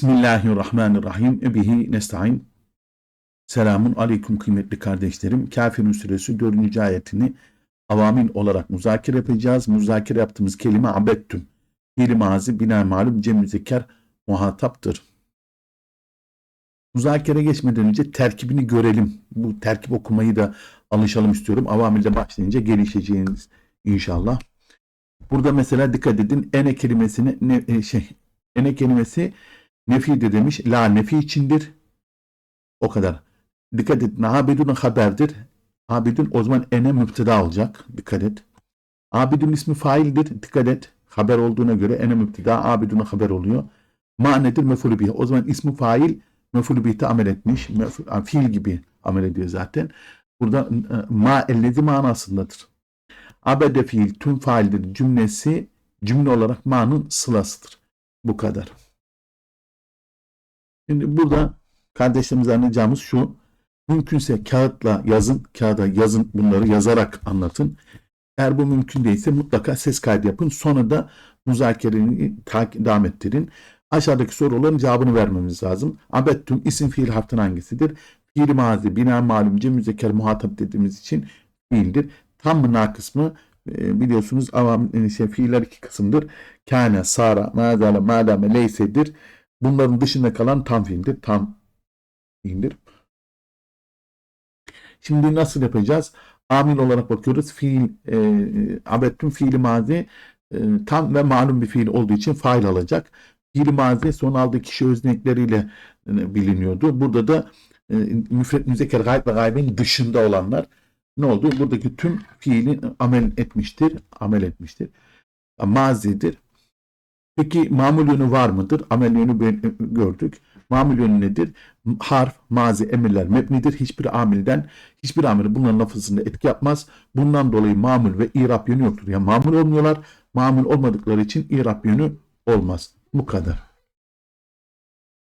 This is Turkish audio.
Bismillahirrahmanirrahim. Ebihi nesta'in. Selamun aleyküm kıymetli kardeşlerim. Kafirun suresi 4. ayetini avamil olarak müzakere yapacağız. Müzakere yaptığımız kelime abettüm. Fiili mazi bina malum cem müzekker muhataptır. Müzakere geçmeden önce terkibini görelim. Bu terkip okumayı da alışalım istiyorum. Avamilde başlayınca gelişeceğiniz inşallah. Burada mesela dikkat edin ene kelimesine ne, e, şey ene kelimesi nefi de demiş. La nefi içindir. O kadar. Dikkat edin. Abidun haberdir. Abidun o zaman ene müpteda olacak. Dikkat et. Abidun ismi faildir. Dikkat et. Haber olduğuna göre ene müpteda abiduna haber oluyor. Ma nedir? Mefulü. O zaman ismi fail mefulü bih'te amel etmiş. Meful, fiil gibi amel ediyor zaten. Burada e, ma ellezi manasındadır. Abede fiil tüm faildir cümlesi cümle olarak ma'nın sılasıdır. Bu kadar. Şimdi burada kardeşlerimize anlayacağımız şu. Mümkünse kağıtla yazın, kağıda yazın bunları yazarak anlatın. Eğer bu mümkün değilse mutlaka ses kaydı yapın. Sonra da müzakereyi takip devam ettirin. Aşağıdaki soruların cevabını vermemiz lazım. Abettüm isim fiil harften hangisidir? Fiil mazi, bina malum, cem müzekker muhatap dediğimiz için fiildir. Tam mı nakıs mı? E, biliyorsunuz avam şey, fiiller iki kısımdır. Kâne, sara, mazale, madame, leysedir. Bunların dışında kalan tam fiildir. Tam fiildir. Şimdi nasıl yapacağız? Amil olarak bakıyoruz. Fiil, e, abettüm fiili mazi e, tam ve malum bir fiil olduğu için fail alacak. Fiil mazi son aldığı kişi öznekleriyle e, biliniyordu. Burada da e, müfret, müzekker, gayb ve gaybin dışında olanlar ne oldu? Buradaki tüm fiili amel etmiştir. Amel etmiştir. Mazidir. Peki mamul yönü var mıdır? Amel yönü gördük. Mamul yönü nedir? Harf, mazi, emirler mebnidir. Hiçbir amilden, hiçbir amil bunların lafızında etki yapmaz. Bundan dolayı mamul ve irap yönü yoktur. Yani mamul olmuyorlar. Mamul olmadıkları için irap yönü olmaz. Bu kadar.